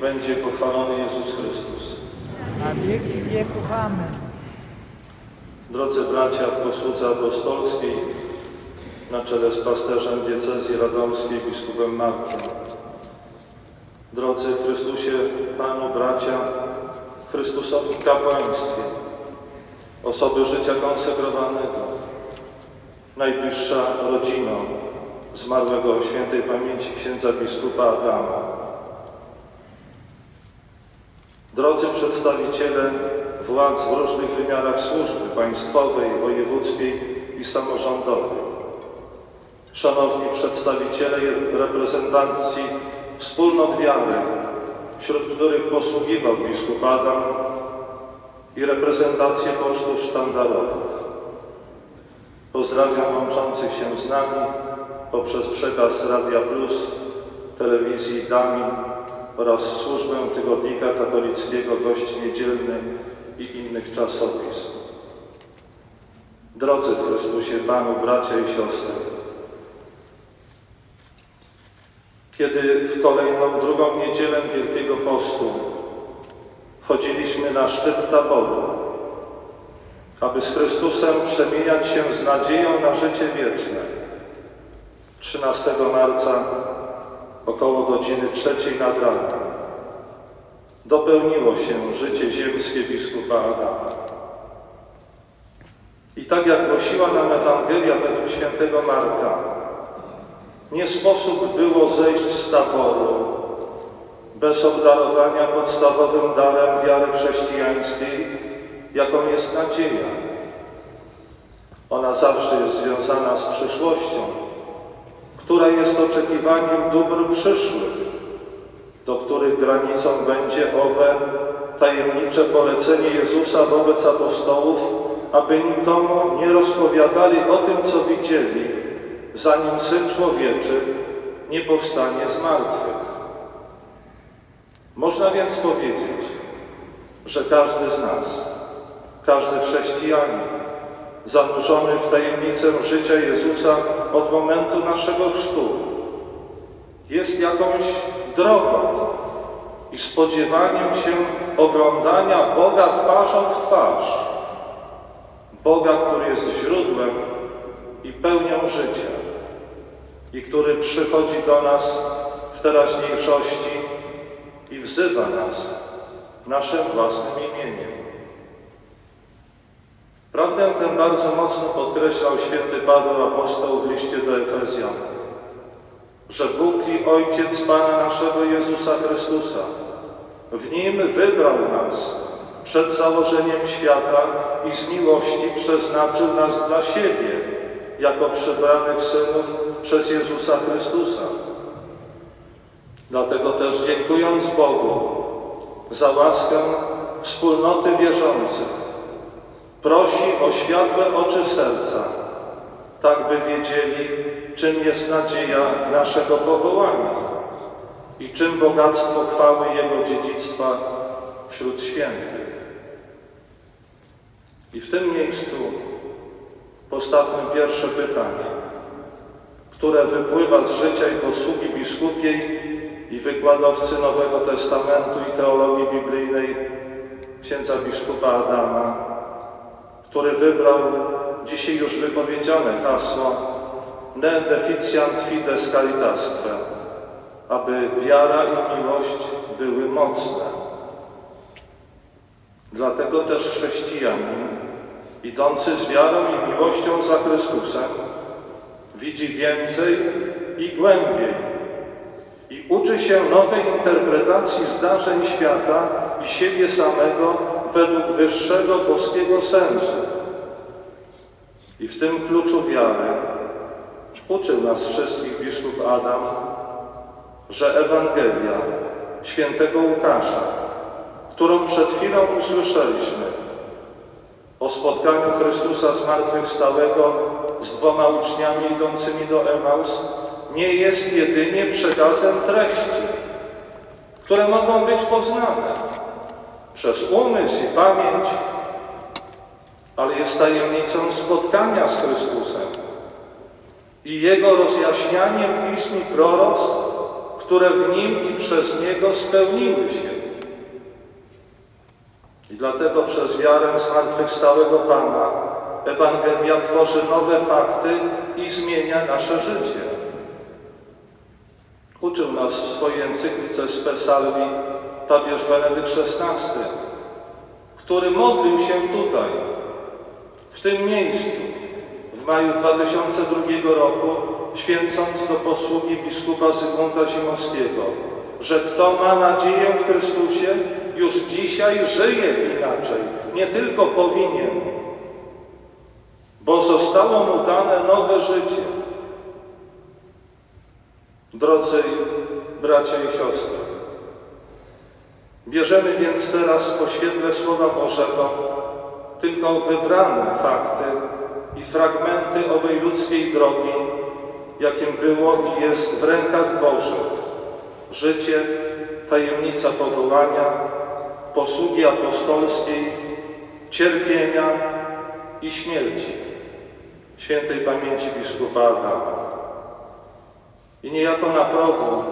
będzie pochwalony Jezus Chrystus. na wieki wieków. Amen. Drodzy bracia w posłudze apostolskiej, na czele z pasterzem diecezji radomskiej biskupem Markiem. Drodzy w Chrystusie Panu bracia, w Chrystusowym kapłaństwie, osoby życia konsekrowanego, najbliższa rodzina zmarłego świętej pamięci księdza biskupa Adama. Drodzy przedstawiciele władz w różnych wymiarach służby państwowej, wojewódzkiej i samorządowej. Szanowni przedstawiciele reprezentacji wspólnot wiary, wśród których posługiwał biskup Adam i reprezentacje pocztów sztandarowych. Pozdrawiam łączących się z nami poprzez przekaz Radia Plus, telewizji Damin oraz służbę Tygodnika Katolickiego Gość Niedzielny i innych czasopism. Drodzy w Chrystusie Panu, bracia i siostry, kiedy w kolejną drugą niedzielę Wielkiego Postu chodziliśmy na szczyt taboru, aby z Chrystusem przemieniać się z nadzieją na życie wieczne. 13 marca około godziny trzeciej nad ranem dopełniło się życie ziemskie biskupa Adama. I tak jak głosiła nam Ewangelia według świętego Marka, nie sposób było zejść z taboru bez obdarowania podstawowym darem wiary chrześcijańskiej, jaką jest nadzieja. Ona zawsze jest związana z przyszłością, która jest oczekiwaniem dóbr przyszłych, do których granicą będzie owe tajemnicze polecenie Jezusa wobec apostołów, aby nikomu nie rozpowiadali o tym, co widzieli, zanim Syn Człowieczy nie powstanie z martwych. Można więc powiedzieć, że każdy z nas, każdy chrześcijanin, zanurzony w tajemnicę życia Jezusa od momentu naszego chrztu, jest jakąś drogą i spodziewaniem się oglądania Boga twarzą w twarz. Boga, który jest źródłem i pełnią życia i który przychodzi do nas w teraźniejszości i wzywa nas naszym własnym imieniem. Prawdę tę bardzo mocno podkreślał święty Paweł Apostoł w liście do Efezjan, że Bóg i Ojciec Pana naszego Jezusa Chrystusa w Nim wybrał nas przed założeniem świata i z miłości przeznaczył nas dla siebie, jako przybranych synów przez Jezusa Chrystusa. Dlatego też dziękując Bogu za łaskę wspólnoty wierzących, prosi o światłe oczy serca, tak by wiedzieli, czym jest nadzieja naszego powołania i czym bogactwo chwały Jego dziedzictwa wśród świętych. I w tym miejscu postawmy pierwsze pytanie, które wypływa z życia i posługi biskupiej i wykładowcy Nowego Testamentu i teologii biblijnej księdza biskupa Adama, który wybrał dzisiaj już wypowiedziane hasło Ne deficiant fides caritasque, aby wiara i miłość były mocne. Dlatego też chrześcijanin, idący z wiarą i miłością za Chrystusem, widzi więcej i głębiej i uczy się nowej interpretacji zdarzeń świata i siebie samego według wyższego boskiego sensu. I w tym kluczu wiary uczył nas wszystkich biskup Adam, że Ewangelia świętego Łukasza, którą przed chwilą usłyszeliśmy, o spotkaniu Chrystusa zmartwychwstałego z dwoma uczniami idącymi do Emaus, nie jest jedynie przekazem treści, które mogą być poznane przez umysł i pamięć, ale jest tajemnicą spotkania z Chrystusem i Jego rozjaśnianiem pism i proroc, które w Nim i przez Niego spełniły się. I dlatego przez wiarę zmartwychwstałego Pana Ewangelia tworzy nowe fakty i zmienia nasze życie. Uczył nas w swojej encyklice Spe Salvi papież Benedykt XVI, który modlił się tutaj, w tym miejscu, w maju 2002 roku, święcąc do posługi biskupa Zygmunta Zimowskiego, że kto ma nadzieję w Chrystusie, już dzisiaj żyje inaczej, nie tylko powinien, bo zostało mu dane nowe życie. Drodzy bracia i siostry, bierzemy więc teraz po świetle Słowa Bożego tylko wybrane fakty i fragmenty owej ludzkiej drogi, jakim było i jest w rękach Bożych. Życie, tajemnica powołania, posługi apostolskiej, cierpienia i śmierci świętej pamięci biskupa Adama. I niejako na progu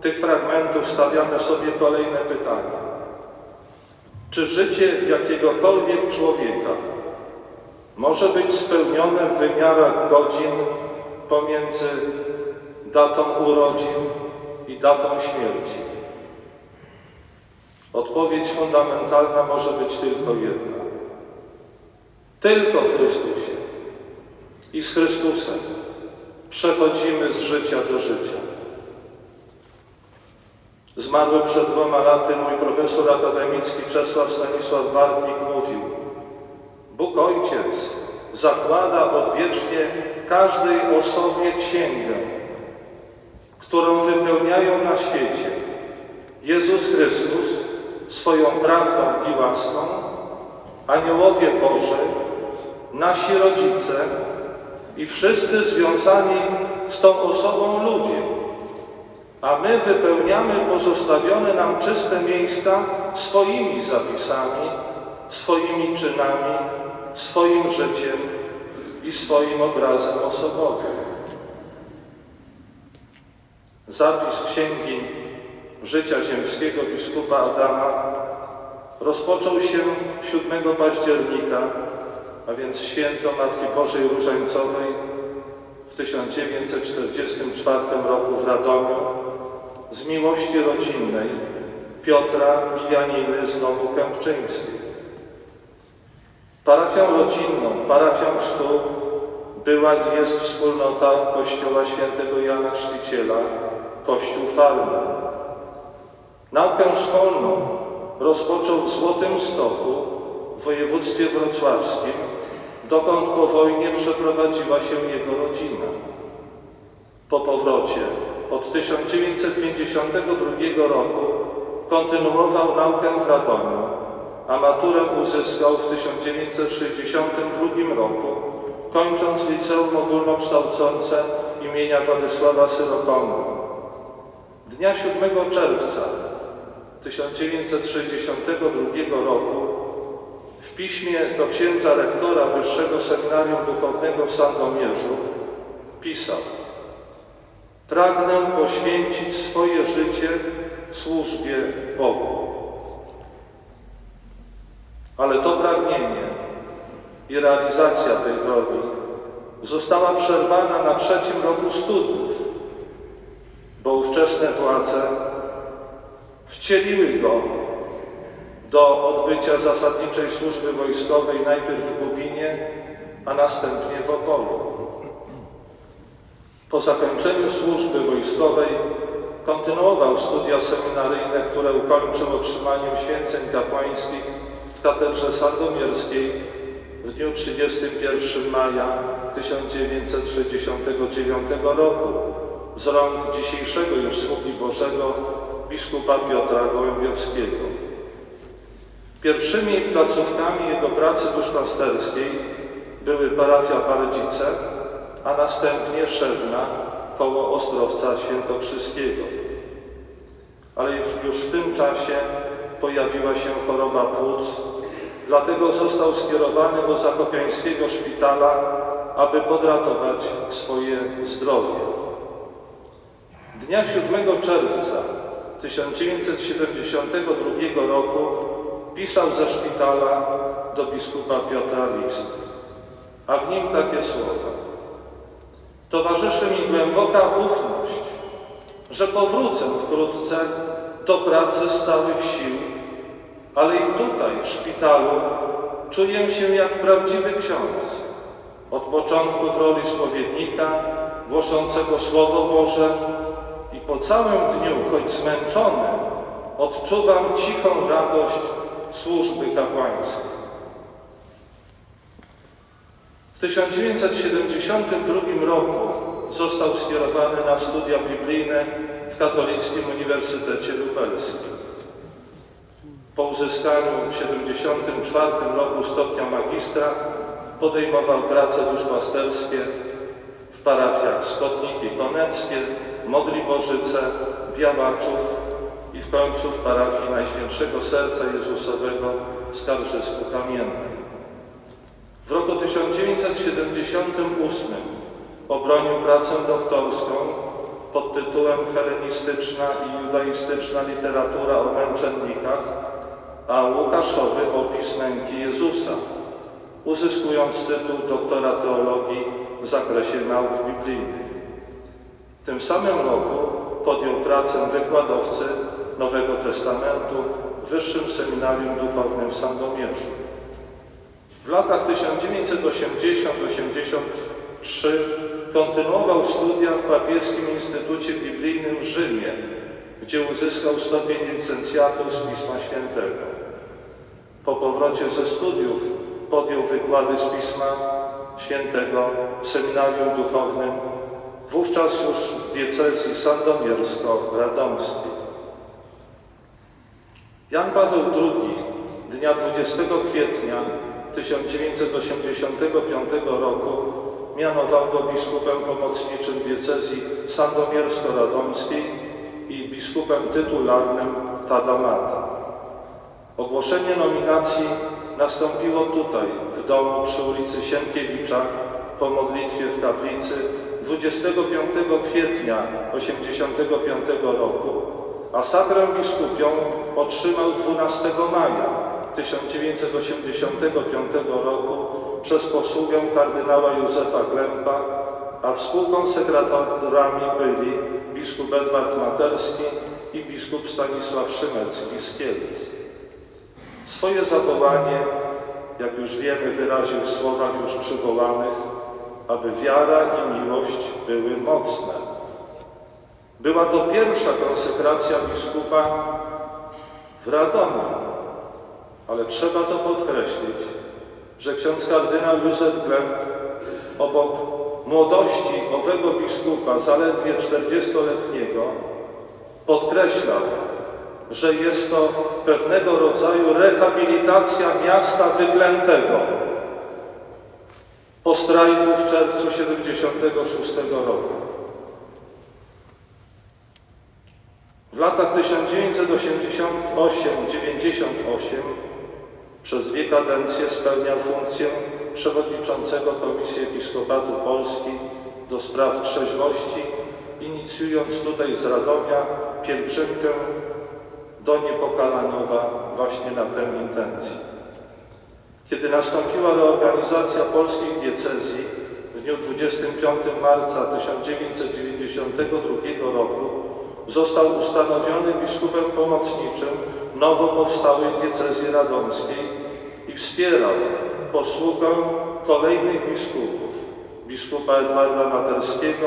tych fragmentów stawiamy sobie kolejne pytanie. Czy życie jakiegokolwiek człowieka może być spełnione w wymiarach godzin pomiędzy datą urodzin i datą śmierci? Odpowiedź fundamentalna może być tylko jedna. Tylko w Chrystusie i z Chrystusem przechodzimy z życia do życia. Zmarły przed dwoma laty mój profesor akademicki Czesław Stanisław Bartnik mówił Bóg Ojciec zakłada odwiecznie każdej osobie księgę, którą wypełniają na świecie. Jezus Chrystus swoją prawdą i łaską, aniołowie Boży, nasi rodzice i wszyscy związani z tą osobą ludzie a my wypełniamy pozostawione nam czyste miejsca swoimi zapisami, swoimi czynami, swoim życiem i swoim obrazem osobowym. Zapis księgi życia ziemskiego biskupa Adama rozpoczął się 7 października, a więc święto Matki Bożej Różańcowej w 1944 roku w Radomiu z miłości rodzinnej Piotra i Janiny z domu Kępczyńskiej. Parafią rodzinną, parafią chrztu była i jest wspólnota Kościoła Świętego Jana Chrzciciela, Kościół Farmy. Naukę szkolną rozpoczął w Złotym Stoku w województwie wrocławskim, dokąd po wojnie przeprowadziła się jego rodzina. Po powrocie od 1952 roku kontynuował naukę w Radomiu, a maturę uzyskał w 1962 roku, kończąc liceum ogólnokształcące imienia Władysława Syrokona. Dnia 7 czerwca 1962 roku w piśmie do księdza rektora Wyższego Seminarium Duchownego w Sandomierzu pisał Pragnę poświęcić swoje życie służbie Bogu. Ale to pragnienie i realizacja tej drogi została przerwana na trzecim roku studiów, bo ówczesne władze wcieliły go do odbycia zasadniczej służby wojskowej najpierw w Gubinie, a następnie w Opolu. Po zakończeniu służby wojskowej kontynuował studia seminaryjne, które ukończył otrzymaniem święceń kapłańskich w katedrze sandomierskiej w dniu 31 maja 1969 roku z rąk dzisiejszego już sługi Bożego biskupa Piotra Gołębiowskiego. Pierwszymi placówkami jego pracy duszpasterskiej były parafia Bardzice, a następnie Szewna koło Ostrowca Świętokrzyskiego. Ale już, w tym czasie pojawiła się choroba płuc, dlatego został skierowany do Zakopiańskiego szpitala, aby podratować swoje zdrowie. Dnia 7 czerwca 1972 roku pisał ze szpitala do biskupa Piotra list, a w nim takie słowa. Towarzyszy mi głęboka ufność, że powrócę wkrótce do pracy z całych sił, ale i tutaj, w szpitalu, czuję się jak prawdziwy ksiądz. Od początku w roli spowiednika, głoszącego Słowo Boże i po całym dniu, choć zmęczonym, odczuwam cichą radość służby kapłańskiej. W 1972 roku został skierowany na studia biblijne w Katolickim Uniwersytecie Lubelskim. Po uzyskaniu w 1974 roku stopnia magistra podejmował prace duszpasterskie w parafiach Skotniki Koneckie, Modliborzyce, Białaczów i w końcu w parafii Najświętszego Serca Jezusowego w Skarżysku Kamiennej. W roku 1978 obronił pracę doktorską pod tytułem Helenistyczna i judaistyczna literatura o męczennikach, a Łukaszowy opis męki Jezusa, uzyskując tytuł doktora teologii w zakresie nauk biblijnych. W tym samym roku podjął pracę wykładowcy Nowego Testamentu w Wyższym Seminarium Duchownym w Sandomierzu. Latach 1980-83 kontynuował studia w Papieskim Instytucie Biblijnym w Rzymie, gdzie uzyskał stopień licencjatu z Pisma Świętego. Po powrocie ze studiów podjął wykłady z Pisma Świętego w Seminarium Duchownym, wówczas już w diecezji sandomiersko-radomskiej. Jan Paweł II dnia 20 kwietnia 1985 roku mianował go biskupem pomocniczym diecezji sandomiersko-radomskiej i biskupem tytularnym Tadamata. Ogłoszenie nominacji nastąpiło tutaj, w domu przy ulicy Sienkiewicza, po modlitwie w kaplicy 25 kwietnia 1985 roku, a sakrę biskupią otrzymał 12 maja 1985 roku przez posługę kardynała Józefa Klempa, a współkonsekratorami byli biskup Edward Materski i biskup Stanisław Szymecki z Kielc. Swoje zawołanie, jak już wiemy, wyraził w słowach już przywołanych, aby wiara i miłość były mocne. Była to pierwsza konsekracja biskupa w Radomiu, ale trzeba to podkreślić, że ksiądz kardynał Józef Klemp obok młodości owego biskupa, zaledwie 40-letniego, podkreślał, że jest to pewnego rodzaju rehabilitacja miasta wyklętego po strajku w czerwcu 76 roku. W latach 1988-98 przez dwie kadencje spełniał funkcję przewodniczącego Komisji Episkopatu Polski do spraw trzeźwości, inicjując tutaj z Radomia pielgrzymkę do Niepokalanowa właśnie na tę intencję. Kiedy nastąpiła reorganizacja polskich diecezji w dniu 25 marca 1992 roku, został ustanowiony biskupem pomocniczym nowo powstałej diecezji radomskiej i wspierał posługę kolejnych biskupów, biskupa Edwarda Materskiego,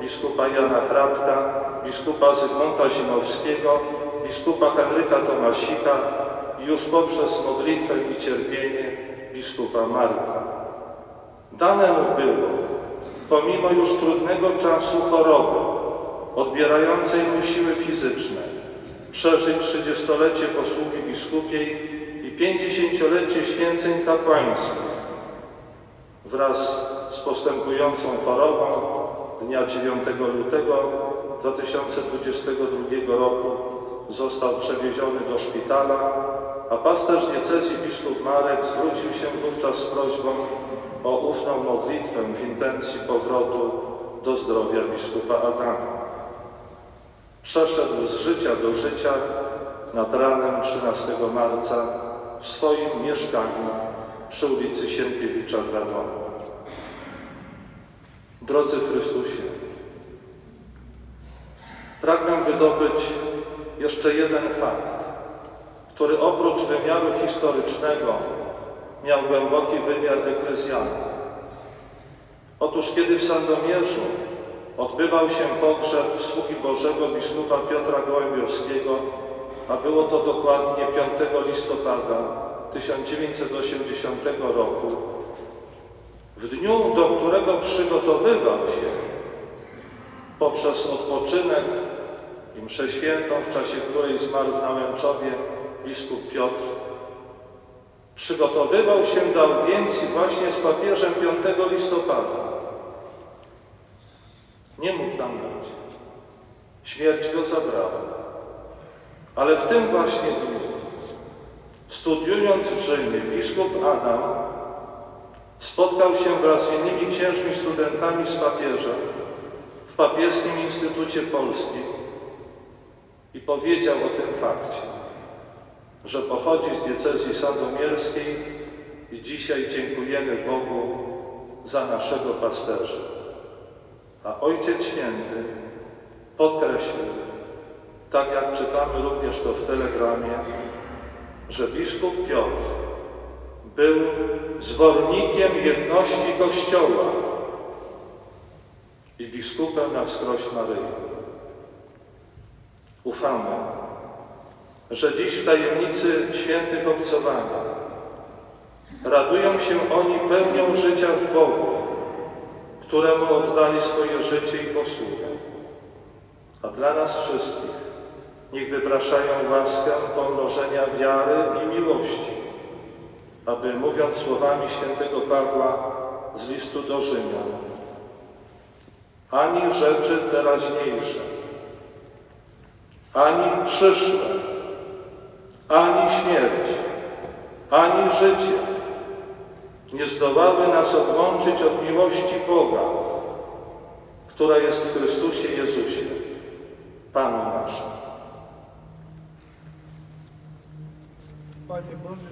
biskupa Jana Hrabka, biskupa Zygmunta Zimowskiego, biskupa Henryka Tomasika i już poprzez modlitwę i cierpienie biskupa Marka. Dane mu było, pomimo już trudnego czasu choroby, odbierającej mu siły fizyczne, przeżyć trzydziestolecie posługi biskupiej i pięćdziesięciolecie święceń kapłańskich. Wraz z postępującą chorobą dnia 9 lutego 2022 roku został przewieziony do szpitala, a pasterz diecezji biskup Marek zwrócił się wówczas z prośbą o ufną modlitwę w intencji powrotu do zdrowia biskupa Adama. Przeszedł z życia do życia nad ranem 13 marca w swoim mieszkaniu przy ulicy Sienkiewicza w Radomiu. Drodzy Chrystusie, pragnę wydobyć jeszcze jeden fakt, który oprócz wymiaru historycznego miał głęboki wymiar eklezjalny. Otóż kiedy w Sandomierzu odbywał się pogrzeb sługi Bożego biskupa Piotra Gołębiowskiego, a było to dokładnie 5 listopada 1980 roku, w dniu, do którego przygotowywał się poprzez odpoczynek i mszę świętą, w czasie której zmarł w Nałęczowie biskup Piotr, przygotowywał się do audiencji właśnie z papieżem 5 listopada. Nie mógł tam być. Śmierć go zabrała. Ale w tym właśnie dniu, studiując w Rzymie, biskup Adam spotkał się wraz z innymi księżmi studentami z papieżem w Papieskim Instytucie Polskim i powiedział o tym fakcie, że pochodzi z diecezji sandomierskiej i dzisiaj dziękujemy Bogu za naszego pasterza. A Ojciec Święty podkreślił, tak jak czytamy również to w telegramie, że biskup Piotr był zwornikiem jedności Kościoła i biskupem na wskroś Maryi. Ufamy, że dziś w tajemnicy świętych obcowania radują się oni pełnią życia w Bogu, któremu oddali swoje życie i posługę. A dla nas wszystkich niech wypraszają łaskę pomnożenia wiary i miłości, aby mówiąc słowami świętego Pawła z listu do Rzymian, ani rzeczy teraźniejsze, ani przyszłe, ani śmierć, ani życie nie zdołały nas odłączyć od miłości Boga, która jest w Chrystusie Jezusie, Panu naszym. Panie Boże,